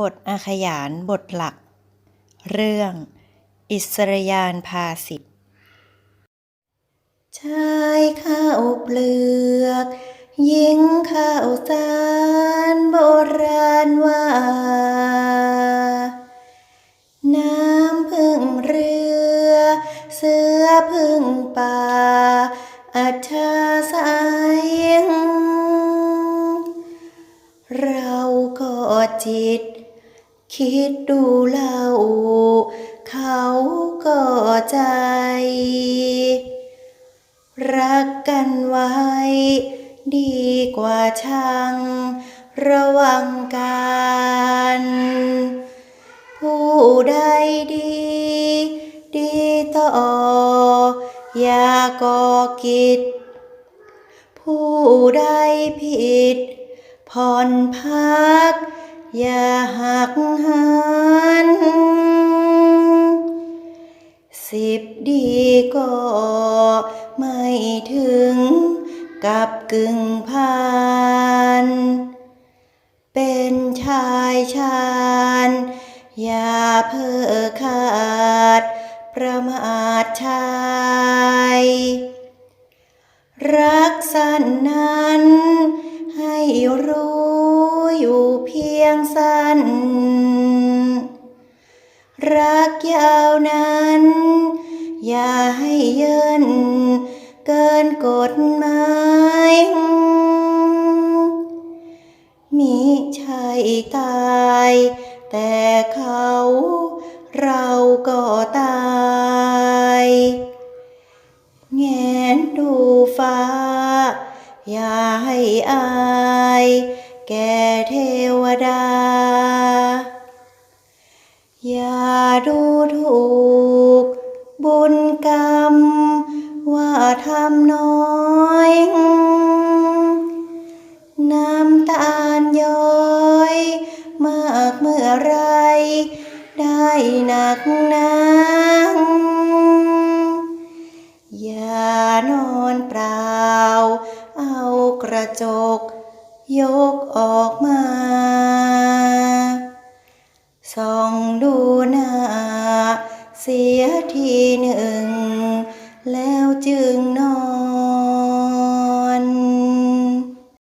บทอาขยานบทหลัก เรื่อง อิสรยานภาสิทธชายข้าวเปลือกหญิงข้าวสารโบราณว่า น้ำพึ่งเรือ เสือพึ่งป่า อัจฉาสายเราก็จิต คิดดูเล่า เขาก็ใจ รักกันไว้ ดีกว่าชังระวังกันผู้ใดดี ดีต่อ อย่าก่อกิจ ผู้ใดผิด ผ่อนพัก อย่าหักหัน สิบดีก็ไม่ถึงกับกึ่งพัน เป็นชายชาญอย่าเพ้อขาด ประมาทชาย รักสั้นนั้น ยาวนั้น อย่าให้เยินเกินกฎหมายมิใช่ตาย แต่เขาเราก็ตายแงนดูฟ้า อย่าให้อาย แก่เทวดา อย่าดูถูก บุญกรรม ว่าทำน้อย น้ำตาลย้อย มากเมื่อไร ได้หนักหนาอย่านอนเปล่า เอากระจก ยกออกมา ส่องดูหน้า เสียทีหนึ่ง แล้วจึงนอน